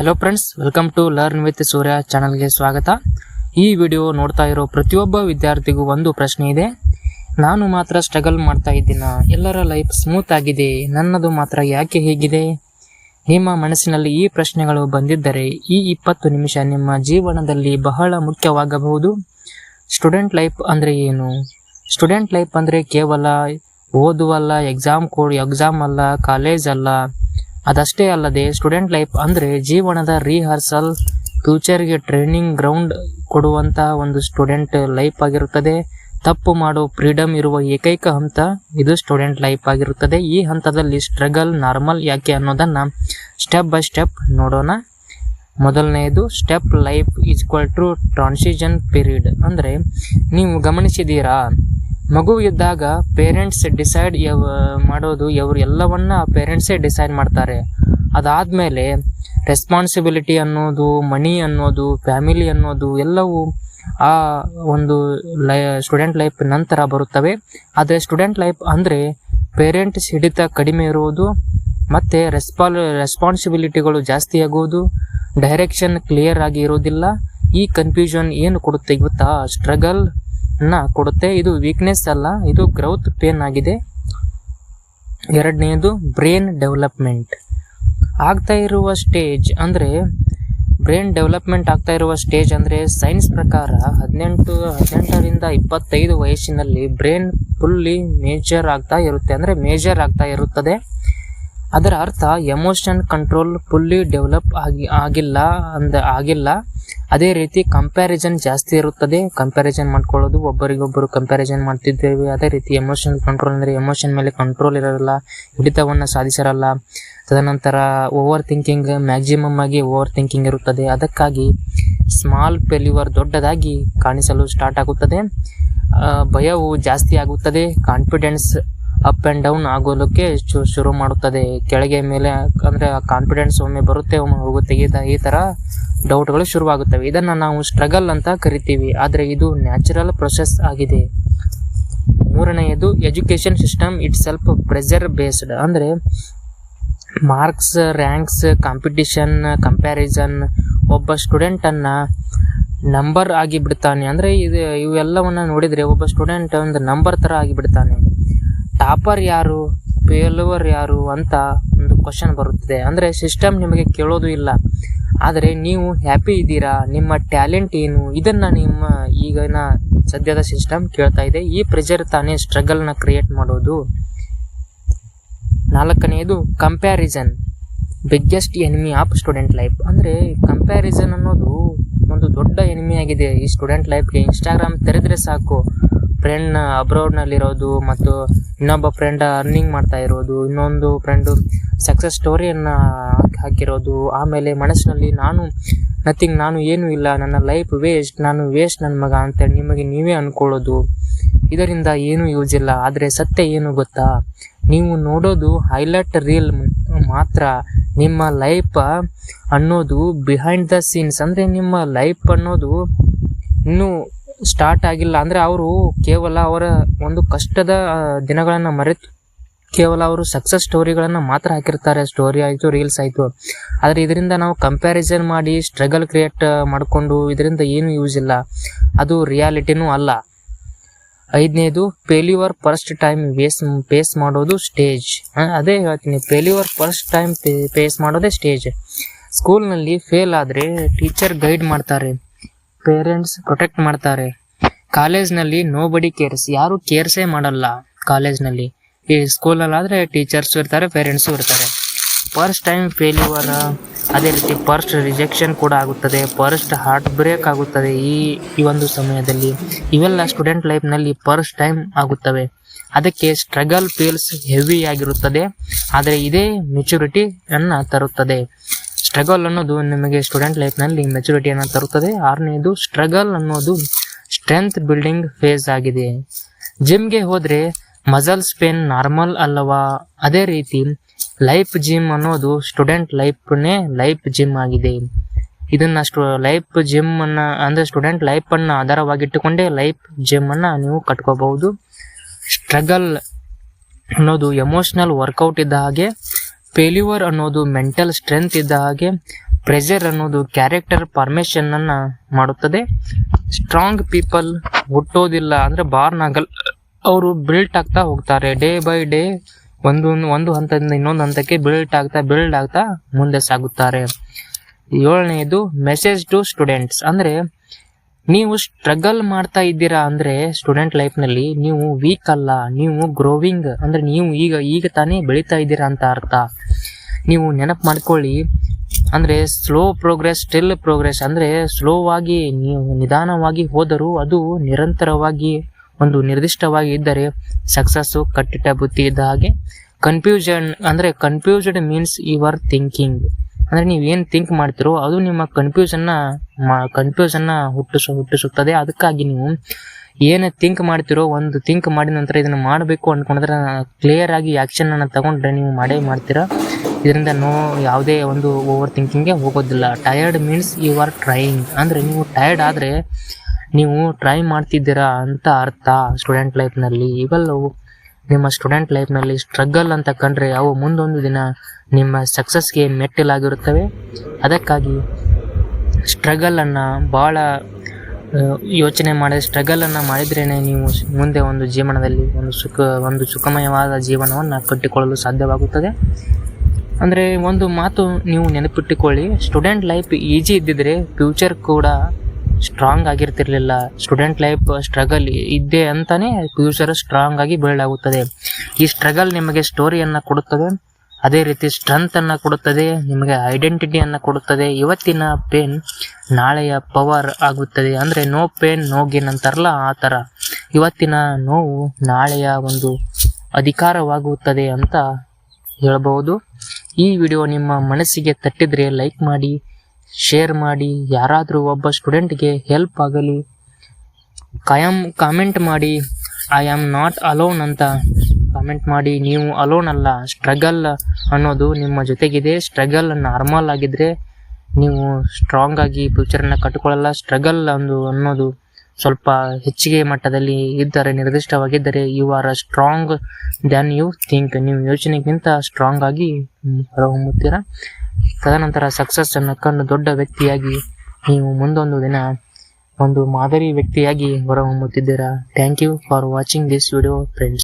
Hello friends welcome to learn with Surya ಚಾನಲ್ಗೆ ಸ್ವಾಗತ. ಈ ವಿಡಿಯೋ ನೋಡ್ತಾ ಇರೋ ಪ್ರತಿಯೊಬ್ಬ ವಿದ್ಯಾರ್ಥಿಗೂ ಒಂದು ಪ್ರಶ್ನೆ ಇದೆ. ನಾನು ಮಾತ್ರ ಸ್ಟ್ರಗಲ್ ಮಾಡ್ತಾ ಇದ್ದೀನ? ಎಲ್ಲರ ಲೈಫ್ ಸ್ಮೂತ್ ಆಗಿದೆ? ನನ್ನದು ಮಾತ್ರ ಯಾಕೆ ಹೇಗಿದೆ? ನಿಮ್ಮ ಮನಸ್ಸಿನಲ್ಲಿ ಈ ಪ್ರಶ್ನೆಗಳು ಬಂದಿದ್ದರೆ ಈ ಇಪ್ಪತ್ತು ನಿಮಿಷ ನಿಮ್ಮ ಜೀವನದಲ್ಲಿ ಬಹಳ ಮುಖ್ಯವಾಗಬಹುದು. ಸ್ಟೂಡೆಂಟ್ ಲೈಫ್ ಅಂದರೆ ಏನು? ಸ್ಟೂಡೆಂಟ್ ಲೈಫ್ ಅಂದರೆ ಕೇವಲ ಓದುವಲ್ಲ ಎಕ್ಸಾಮ್ ಕೊಡಿ ಎಕ್ಸಾಮ್ ಅಲ್ಲ ಕಾಲೇಜ್ ಅಲ್ಲ. ಅದಷ್ಟೇ ಅಲ್ಲದೆ ಸ್ಟೂಡೆಂಟ್ ಲೈಫ್ ಅಂದರೆ ಜೀವನದ ರಿಹರ್ಸಲ್ ಫ್ಯೂಚರ್ಗೆ ಟ್ರೈನಿಂಗ್ ಗ್ರೌಂಡ್ ಕೊಡುವಂತಹ ಒಂದು ಸ್ಟೂಡೆಂಟ್ ಲೈಫ್ ಆಗಿರುತ್ತದೆ. ತಪ್ಪು ಮಾಡೋ ಫ್ರೀಡಮ್ ಇರುವ ಏಕೈಕ ಹಂತ ಇದು ಸ್ಟೂಡೆಂಟ್ ಲೈಫ್ ಆಗಿರುತ್ತದೆ. ಈ ಹಂತದಲ್ಲಿ ಸ್ಟ್ರಗಲ್ ನಾರ್ಮಲ್ ಯಾಕೆ ಅನ್ನೋದನ್ನ ಸ್ಟೆಪ್ ಬೈ ಸ್ಟೆಪ್ ನೋಡೋಣ. ಮೊದಲನೆಯದು step life equal to transition period ಅಂದರೆ ನೀವು ಗಮನಿಸಿದ್ದೀರಾ? ಮಗು ಇದ್ದಾಗ ಪೇರೆಂಟ್ಸ್ ಡಿಸೈಡ್ ಮಾಡೋದು, ಇವರು ಎಲ್ಲವನ್ನ ಪೇರೆಂಟ್ಸೇ ಡಿಸೈಡ್ ಮಾಡ್ತಾರೆ. ಅದಾದಮೇಲೆ ರೆಸ್ಪಾನ್ಸಿಬಿಲಿಟಿ ಅನ್ನೋದು ಮನಿ ಅನ್ನೋದು ಫ್ಯಾಮಿಲಿ ಅನ್ನೋದು ಎಲ್ಲವೂ ಆ ಒಂದು ಲೈ ಸ್ಟೂಡೆಂಟ್ ಲೈಫ್ ನಂತರ ಬರುತ್ತವೆ. ಆದರೆ ಸ್ಟೂಡೆಂಟ್ ಲೈಫ್ ಅಂದರೆ ಪೇರೆಂಟ್ಸ್ ಹಿಡಿತ ಕಡಿಮೆ ಇರುವುದು ಮತ್ತು ರೆಸ್ಪಾಲ್ ರೆಸ್ಪಾನ್ಸಿಬಿಲಿಟಿಗಳು ಜಾಸ್ತಿ ಆಗುವುದು ಡೈರೆಕ್ಷನ್ ಕ್ಲಿಯರ್ ಆಗಿ ಇರೋದಿಲ್ಲ. ಈ ಕನ್ಫ್ಯೂಷನ್ ಏನು ಕೊಡುತ್ತೆ ಗೊತ್ತಾ? ಸ್ಟ್ರಗಲ್ ನ ಕೊಡುತ್ತೆ. ಇದು ವೀಕ್ನೆಸ್ ಅಲ್ಲ, ಇದು ಗ್ರೌತ್ ಪೇನ್ ಆಗಿದೆ. ಎರಡನೇದು ಬ್ರೈನ್ ಡೆವಲಪ್ಮೆಂಟ್ ಆಗ್ತಾ ಇರುವ ಸ್ಟೇಜ್ ಅಂದರೆ ಬ್ರೈನ್ ಡೆವಲಪ್ಮೆಂಟ್ ಆಗ್ತಾ ಇರುವ ಸ್ಟೇಜ್ ಅಂದರೆ ಸೈನ್ಸ್ ಪ್ರಕಾರ ಹದಿನೆಂಟು, ಹದಿನೆಂಟರಿಂದ ಇಪ್ಪತ್ತೈದು ವಯಸ್ಸಿನಲ್ಲಿ ಬ್ರೈನ್ ಫುಲ್ಲಿ ಮೇಜರ್ ಆಗ್ತಾ ಇರುತ್ತೆ. ಅಂದರೆ ಮೇಜರ್ ಆಗ್ತಾ ಇರುತ್ತದೆ. ಅದರ ಅರ್ಥ ಎಮೋಷನ್ ಕಂಟ್ರೋಲ್ ಫುಲ್ಲಿ ಡೆವಲಪ್ ಆಗಿ, ಆಗಿಲ್ಲ, ಅಂದ, ಆಗಿಲ್ಲ. ಅದೇ ರೀತಿ ಕಂಪ್ಯಾರಿಸನ್ ಜಾಸ್ತಿ ಇರುತ್ತದೆ. ಕಂಪ್ಯಾರಿಸನ್ ಮಾಡ್ಕೊಳ್ಳೋದು ಒಬ್ಬರಿಗೊಬ್ಬರು ಕಂಪ್ಯಾರಿಸನ್ ಮಾಡ್ತಿದ್ದೇವೆ. ಅದೇ ರೀತಿ ಎಮೋಷನ್ ಕಂಟ್ರೋಲ್ ಅಂದರೆ ಎಮೋಷನ್ ಮೇಲೆ ಕಂಟ್ರೋಲ್ ಇರೋಲ್ಲ, ಹಿಡಿತವನ್ನು ಸಾಧಿಸಿರಲ್ಲ. ತದನಂತರ ಓವರ್ ಥಿಂಕಿಂಗ್ ಮ್ಯಾಕ್ಸಿಮಮ್ ಆಗಿ ಓವರ್ ಥಿಂಕಿಂಗ್ ಇರುತ್ತದೆ. ಅದಕ್ಕಾಗಿ ಸ್ಮಾಲ್ ಫೇಲ್ಯೂವರ್ ದೊಡ್ಡದಾಗಿ ಕಾಣಿಸಲು ಸ್ಟಾರ್ಟ್ ಆಗುತ್ತದೆ. ಭಯವು ಜಾಸ್ತಿ ಆಗುತ್ತದೆ. ಕಾನ್ಫಿಡೆನ್ಸ್ ಅಪ್ ಆ್ಯಂಡ್ ಡೌನ್ ಆಗೋದಕ್ಕೆ ಶುರು ಮಾಡುತ್ತದೆ. ಕೆಳಗೆ ಮೇಲೆ ಅಂದರೆ ಕಾನ್ಫಿಡೆನ್ಸ್ ಒಮ್ಮೆ ಬರುತ್ತೆ, ಒಮ್ಮೆ ಹೋಗುತ್ತೆ. ಈ ಥರ ಡೌಟ್ಗಳು ಶುರುವಾಗುತ್ತವೆ. ಇದನ್ನು ನಾವು ಸ್ಟ್ರಗಲ್ ಅಂತ ಕರಿತೀವಿ. ಆದರೆ ಇದು ನ್ಯಾಚುರಲ್ ಪ್ರೊಸೆಸ್ ಆಗಿದೆ. ಮೂರನೆಯದು education system itself pressure based ಅಂದರೆ ಮಾರ್ಕ್ಸ್ ರ್ಯಾಂಕ್ಸ್ ಕಾಂಪಿಟಿಷನ್ ಕಂಪ್ಯಾರಿಸನ್ ಒಬ್ಬ ಸ್ಟೂಡೆಂಟನ್ನು ನಂಬರ್ ಆಗಿ ಬಿಡ್ತಾನೆ. ಅಂದರೆ ಇದು ಇವೆಲ್ಲವನ್ನು ನೋಡಿದರೆ ಒಬ್ಬ ಸ್ಟೂಡೆಂಟ್ ಒಂದು ನಂಬರ್ ಥರ ಆಗಿಬಿಡ್ತಾನೆ ಟಾಪರ್ ಯಾರು? ಫೇಲುವರ್ ಯಾರು? ಅಂತ ಒಂದು ಕ್ವಶನ್ ಬರುತ್ತದೆ. ಅಂದರೆ ಸಿಸ್ಟಮ್ ನಿಮಗೆ ಕೇಳೋದು ಇಲ್ಲ. ಆದರೆ ನೀವು ಹ್ಯಾಪಿ ಇದ್ದೀರಾ? ನಿಮ್ಮ ಟ್ಯಾಲೆಂಟ್ ಏನು? ಇದನ್ನು ನಿಮ್ಮ ಈಗಿನ ಸದ್ಯದ ಸಿಸ್ಟಮ್ ಕೇಳ್ತಾ ಇದೆ. ಈ ಪ್ರೆಷರ್ ತಾನೇ ಸ್ಟ್ರಗಲ್ನ ಕ್ರಿಯೇಟ್ ಮಾಡೋದು. ನಾಲ್ಕನೆಯದು comparison biggest enemy of student life ಅಂದರೆ ಕಂಪ್ಯಾರಿಸನ್ ಅನ್ನೋದು ಒಂದು ದೊಡ್ಡ ಎನಿಮಿ ಆಗಿದೆ ಈ ಸ್ಟೂಡೆಂಟ್ ಲೈಫ್ಗೆ ಇನ್ಸ್ಟಾಗ್ರಾಮ್ ತೆರೆದ್ರೆ ಸಾಕು. ಫ್ರೆಂಡ್ ಇರೋದು ಮತ್ತು ಇನ್ನೊಬ್ಬ ಫ್ರೆಂಡ್ ಅರ್ನಿಂಗ್ ಮಾಡ್ತಾ ಇರೋದು, ಇನ್ನೊಂದು ಫ್ರೆಂಡು ಸಕ್ಸಸ್ ಸ್ಟೋರಿಯನ್ನು ಹಾಕಿರೋದು. ಆಮೇಲೆ ಮನಸ್ಸಿನಲ್ಲಿ ನಾನು ನಥಿಂಗ್ ನಾನು ಏನೂ ಇಲ್ಲ, ನನ್ನ ಲೈಫ್ ವೇಸ್ಟ್ ನಾನು ವೇಸ್ಟ್ ನನ್ನ ಮಗ ಅಂತೇಳಿ ನಿಮಗೆ ನೀವೇ ಅಂದ್ಕೊಳ್ಳೋದು ಇದರಿಂದ ಏನೂ ಯೂಸ್ ಇಲ್ಲ, ಆದರೆ ಸತ್ಯ ಏನು ಗೊತ್ತಾ? ನೀವು ನೋಡೋದು ಹೈಲೈಟ್ ರೀಲ್ ಮಾತ್ರ. ನಿಮ್ಮ ಲೈಫ್ ಅನ್ನೋದು ಬಿಹೈಂಡ್ ದ ಸೀನ್ಸ್ ಅಂದರೆ ನಿಮ್ಮ ಲೈಫ್ ಅನ್ನೋದು ಇನ್ನೂ ಸ್ಟಾರ್ಟ್ ಆಗಿಲ್ಲ. ಅಂದರೆ ಅವರು ಕೇವಲ ಅವರ ಒಂದು ಕಷ್ಟದ ದಿನಗಳನ್ನು ಮರೆತು ಕೇವಲ ಅವರು ಸಕ್ಸಸ್ ಸ್ಟೋರಿಗಳನ್ನು ಮಾತ್ರ ಹಾಕಿರ್ತಾರೆ. ಸ್ಟೋರಿ ಆಯಿತು ರೀಲ್ಸ್ ಆಯಿತು. ಆದರೆ ಇದರಿಂದ ನಾವು ಕಂಪ್ಯಾರಿಸನ್ ಮಾಡಿ ಸ್ಟ್ರಗಲ್ ಕ್ರಿಯೇಟ್ ಮಾಡಿಕೊಂಡು ಇದರಿಂದ ಏನು ಯೂಸ್ ಇಲ್ಲ. ಅದು ರಿಯಾಲಿಟಿನೂ ಅಲ್ಲ. ಐದನೇದು failure first time was face ಮಾಡೋದು ಸ್ಟೇಜ್ ಅದೇ ಹೇಳ್ತೀನಿ. ಫೇಲ್ಯೂವರ್ ಫಸ್ಟ್ ಟೈಮ್ ಫೇಸ್ ಮಾಡೋದೇ ಸ್ಟೇಜ್ ಸ್ಕೂಲ್ನಲ್ಲಿ ಫೇಲ್ ಆದರೆ ಟೀಚರ್ ಗೈಡ್ ಮಾಡ್ತಾರೆ. ಪೇರೆಂಟ್ಸ್ ಪ್ರೊಟೆಕ್ಟ್ ಮಾಡ್ತಾರೆ. ಕಾಲೇಜ್ನಲ್ಲಿ ನೋ ಬಡಿ ಕೇರ್ಸ್ ಯಾರು ಕೇರ್ಸೇ ಮಾಡಲ್ಲ ಕಾಲೇಜ್ನಲ್ಲಿ. ಈ ಸ್ಕೂಲಲ್ಲಾದರೆ ಟೀಚರ್ಸು ಇರ್ತಾರೆ ಪೇರೆಂಟ್ಸು ಇರ್ತಾರೆ. ಫಸ್ಟ್ ಟೈಮ್ ಫೇಲ್ಯೂವರ್ ಅದೇ ರೀತಿ ಫಸ್ಟ್ ರಿಜೆಕ್ಷನ್ ಕೂಡ ಆಗುತ್ತದೆ ಫಸ್ಟ್ ಹಾರ್ಟ್ ಬ್ರೇಕ್ ಆಗುತ್ತದೆ ಈ ಈ ಒಂದು ಸಮಯದಲ್ಲಿ. ಇವೆಲ್ಲ ಸ್ಟೂಡೆಂಟ್ ಲೈಫ್ನಲ್ಲಿ ಫಸ್ಟ್ ಟೈಮ್ ಆಗುತ್ತವೆ. ಅದಕ್ಕೆ ಸ್ಟ್ರಗಲ್ ಫೀಲ್ಸ್ ಹೆವಿ ಆಗಿರುತ್ತದೆ, ಆದರೆ ಇದೇ ಮೆಚುರಿಟಿಯನ್ನು ತರುತ್ತದೆ. ಸ್ಟ್ರಗಲ್ ಅನ್ನೋದು ನಿಮಗೆ ಸ್ಟೂಡೆಂಟ್ ಲೈಫ್ನಲ್ಲಿ ಮೆಚುರಿಟಿಯನ್ನು ತರುತ್ತದೆ. ಆರನೇದು ಸ್ಟ್ರಗಲ್ ಅನ್ನೋದು ಸ್ಟ್ರೆಂತ್ ಬಿಲ್ಡಿಂಗ್ ಫೇಸ್ ಆಗಿದೆ. ಜಿಮ್ಗೆ ಹೋದರೆ ಮಸಲ್ಸ್ ಪೇನ್ ನಾರ್ಮಲ್ ಅಲ್ಲವಾ? ಅದೇ ರೀತಿ ಲೈಫ್ ಜಿಮ್ ಅನ್ನೋದು ಸ್ಟೂಡೆಂಟ್ ಲೈಫ್ನೇ ಲೈಫ್ ಜಿಮ್ ಆಗಿದೆ. ಇದನ್ನ ಸ್ಟು ಲೈಫ್ ಅನ್ನ, ಅಂದ್ರೆ ಸ್ಟೂಡೆಂಟ್ ಲೈಫ್ ಅನ್ನ ಆಧಾರವಾಗಿಟ್ಟುಕೊಂಡೇ ಲೈಫ್ ಜಿಮ್ ಅನ್ನ ನೀವು ಕಟ್ಕೋಬಹುದು. ಸ್ಟ್ರಗಲ್ ಅನ್ನೋದು ಎಮೋಷನಲ್ ವರ್ಕೌಟ್ ಇದ್ದ ಹಾಗೆ ಫೇಲ್ಯೂವರ್ ಅನ್ನೋದು ಮೆಂಟಲ್ ಸ್ಟ್ರೆಂತ್ ಇದ್ದ ಹಾಗೆ ಪ್ರೆಷರ್ ಅನ್ನೋದು ಕ್ಯಾರೆಕ್ಟರ್ ಫಾರ್ಮೇಷನ್ ಅನ್ನ ಮಾಡುತ್ತದೆ. ಸ್ಟ್ರಾಂಗ್ ಪೀಪಲ್ ಹುಟ್ಟೋದಿಲ್ಲ ಅಂದ್ರೆ ಬಾರ್ನ್ ಆಗಲ್ ಅವರು ಬಿಲ್ಟ್ ಆಗ್ತಾ ಹೋಗ್ತಾರೆ. ಡೇ ಬೈ ಡೇ ಒಂದು ಒಂದು ಹಂತದಿಂದ ಇನ್ನೊಂದು ಹಂತಕ್ಕೆ ಬಿಲ್ಟ್ ಆಗ್ತಾ ಬಿಲ್ಡ್ ಆಗ್ತಾ ಮುಂದೆ ಸಾಗುತ್ತಾರೆ. ಏಳನೆಯದು ಮೆಸೇಜ್ ಟು ಸ್ಟೂಡೆಂಟ್ಸ್ ಅಂದ್ರೆ ನೀವು ಸ್ಟ್ರಗಲ್ ಮಾಡ್ತಾ ಇದ್ದೀರಾ ಅಂದ್ರೆ ಸ್ಟೂಡೆಂಟ್ ಲೈಫ್ನಲ್ಲಿ ನೀವು ವೀಕ್ ಅಲ್ಲ, ನೀವು ಗ್ರೋವಿಂಗ್ ಅಂದ್ರೆ ನೀವು ಈಗ ಈಗ ತಾನೇ ಬೆಳೀತಾ ಇದ್ದೀರಾ ಅಂತ ಅರ್ಥ. ನೀವು ನೆನಪು ಮಾಡ್ಕೊಳ್ಳಿ. ಅಂದ್ರೆ ಸ್ಲೋ ಪ್ರೋಗ್ರೆಸ್ ಸ್ಟಿಲ್ ಪ್ರೋಗ್ರೆಸ್ ಅಂದ್ರೆ ಸ್ಲೋ ಆಗಿ ನೀವು ನಿಧಾನವಾಗಿ ಹೋದರೂ ಅದು ನಿರಂತರವಾಗಿ ಒಂದು ನಿರ್ದಿಷ್ಟವಾಗಿ ಇದ್ದರೆ ಸಕ್ಸಸ್ಸು ಕಟ್ಟಿಟ್ಟ ಬುತ್ತಿ ಇದ್ದ ಹಾಗೆ ಕನ್ಫ್ಯೂಷನ್ ಅಂದ್ರೆ ಕನ್ಫ್ಯೂಸ್ಡ್ ಮೀನ್ಸ್ ಯುವರ್ ಥಿಂಕಿಂಗ್ ಅಂದ್ರೆ ನೀವು ಏನು ಥಿಂಕ್ ಮಾಡ್ತಿರೋ ಅದು ನಿಮ್ಮ ಕನ್ಫ್ಯೂಷನ್ನ ಕನ್ಫ್ಯೂಷನ್ನ ಹುಟ್ಟಿಸ, ಹುಟ್ಟಿಸುತ್ತದೆ. ಅದಕ್ಕಾಗಿ ನೀವು ಏನು ಥಿಂಕ್ ಮಾಡ್ತಿರೋ ಒಂದು ಥಿಂಕ್ ಮಾಡಿದ ನಂತರ ಇದನ್ನು ಮಾಡಬೇಕು ಅಂದ್ಕೊಂಡ್ರೆ ಕ್ಲಿಯರ್ ಆಗಿ ಆ್ಯಕ್ಷನನ್ನು ತಗೊಂಡ್ರೆ ನೀವು ಮಾಡೇ ಮಾಡ್ತೀರಾ. ಇದರಿಂದ ನೋ ಯಾವುದೇ ಒಂದು ಓವರ್ ಥಿಂಕಿಂಗೇ ಹೋಗೋದಿಲ್ಲ. Tired means you are trying ಅಂದರೆ ನೀವು ಟಯರ್ಡ್ ಆದರೆ ನೀವು ಟ್ರೈ ಮಾಡ್ತಿದ್ದೀರಾ ಅಂತ ಅರ್ಥ ಸ್ಟೂಡೆಂಟ್ ಲೈಫ್ನಲ್ಲಿ ಇವೆಲ್ಲವು ನಿಮ್ಮ ಸ್ಟೂಡೆಂಟ್ ಲೈಫ್ನಲ್ಲಿ ಸ್ಟ್ರಗಲ್ ಅಂತ ಕಂಡ್ರೆ ಅವು ಮುಂದೊಂದು ದಿನ ನಿಮ್ಮ ಸಕ್ಸಸ್ಗೆ ಮೆಟ್ಟಿಲಾಗಿರುತ್ತವೆ. ಅದಕ್ಕಾಗಿ ಸ್ಟ್ರಗಲನ್ನು ಭಾಳ ಯೋಚನೆ ಮಾಡಿ ಸ್ಟ್ರಗಲನ್ನು ಮಾಡಿದ್ರೇ ನೀವು ಮುಂದೆ ಒಂದು ಜೀವನದಲ್ಲಿ ಒಂದು ಸುಖ, ಒಂದು ಸುಖಮಯವಾದ ಜೀವನವನ್ನು ಕಟ್ಟಿಕೊಳ್ಳಲು ಸಾಧ್ಯವಾಗುತ್ತದೆ. ಅಂದರೆ ಒಂದು ಮಾತು ನೀವು ನೆನಪಿಟ್ಟುಕೊಳ್ಳಿ. ಸ್ಟೂಡೆಂಟ್ ಲೈಫ್ ಈಜಿ ಇದ್ದಿದ್ರೆ ಫ್ಯೂಚರ್ ಕೂಡ ಸ್ಟ್ರಾಂಗ್ ಆಗಿರ್ತಿರ್ಲಿಲ್ಲ. ಸ್ಟೂಡೆಂಟ್ ಲೈಫ್ ಸ್ಟ್ರಗಲ್ ಇದ್ದೇ ಅಂತಾನೆ ಫ್ಯೂಚರ್ ಸ್ಟ್ರಾಂಗ್ ಆಗಿ ಬಿಲ್ಡ್ ಆಗುತ್ತದೆ. ಈ ಸ್ಟ್ರಗಲ್ ನಿಮಗೆ ಸ್ಟೋರಿಯನ್ನು ಕೊಡುತ್ತದೆ. ಅದೇ ರೀತಿ ಸ್ಟ್ರೆಂತನ್ನು ಕೊಡುತ್ತದೆ. ನಿಮಗೆ ಐಡೆಂಟಿಟಿಯನ್ನು ಕೊಡುತ್ತದೆ. ಇವತ್ತಿನ ಪೇನ್ ನಾಳೆಯ ಪವರ್ ಆಗುತ್ತದೆ. ಅಂದರೆ ನೋ ಪೇನ್ ನೋ ಗೇನ್ ಅಂತಾರಲ್ಲ ಆ ಥರ ಇವತ್ತಿನ ನೋವು ನಾಳೆಯ ಒಂದು ಅಧಿಕಾರವಾಗುತ್ತದೆ ಅಂತ ಹೇಳಬಹುದು. ಈ ವಿಡಿಯೋ ನಿಮ್ಮ ಮನಸ್ಸಿಗೆ ತಟ್ಟಿದ್ರೆ ಲೈಕ್ ಮಾಡಿ ಶೇರ್ ಮಾಡಿ, ಯಾರಾದರೂ ಒಬ್ಬ ಸ್ಟೂಡೆಂಟ್ಗೆ ಹೆಲ್ಪ್ ಆಗಲಿ. ಕಾಯಂ ಕಾಮೆಂಟ್ ಮಾಡಿ ಐ ಆಮ್ ನಾಟ್ ಅಲೋನ್ ಅಂತ ಕಾಮೆಂಟ್ ಮಾಡಿ. ನೀವು ಅಲೋನ್ ಅಲ್ಲ ಸ್ಟ್ರಗಲ್ ಅನ್ನೋದು ನಿಮ್ಮ ಜೊತೆಗಿದೆ. ಸ್ಟ್ರಗಲ್ ನಾರ್ಮಲ್ ಆಗಿದ್ರೆ ನೀವು ಸ್ಟ್ರಾಂಗ್ ಆಗಿ ಫ್ಯೂಚರನ್ನು ಕಟ್ಟಿಕೊಳ್ಳಲ್ಲ ಸ್ಟ್ರಗಲ್ ಒಂದು ಅನ್ನೋದು ಸ್ವಲ್ಪ ಹೆಚ್ಚಿಗೆ ಮಟ್ಟದಲ್ಲಿ ಇದ್ದರೆ, ನಿರ್ದಿಷ್ಟವಾಗಿದ್ದರೆ you are strong than you think ನೀವು ಯೋಚನೆಗಿಂತ ಸ್ಟ್ರಾಂಗ್ ಆಗಿ ಹೊರಹೊಮ್ಮುತ್ತೀರಾ? ತದನಂತರ ಸಕ್ಸಸ್ ಅನ್ನು ಕಂಡು ದೊಡ್ಡ ವ್ಯಕ್ತಿಯಾಗಿ ನೀವು ಮುಂದೊಂದು ದಿನ ಒಂದು ಮಾದರಿ ವ್ಯಕ್ತಿಯಾಗಿ ಹೊರಹೊಮ್ಮುತ್ತಿದ್ದೀರಾ? Thank you for watching this video friends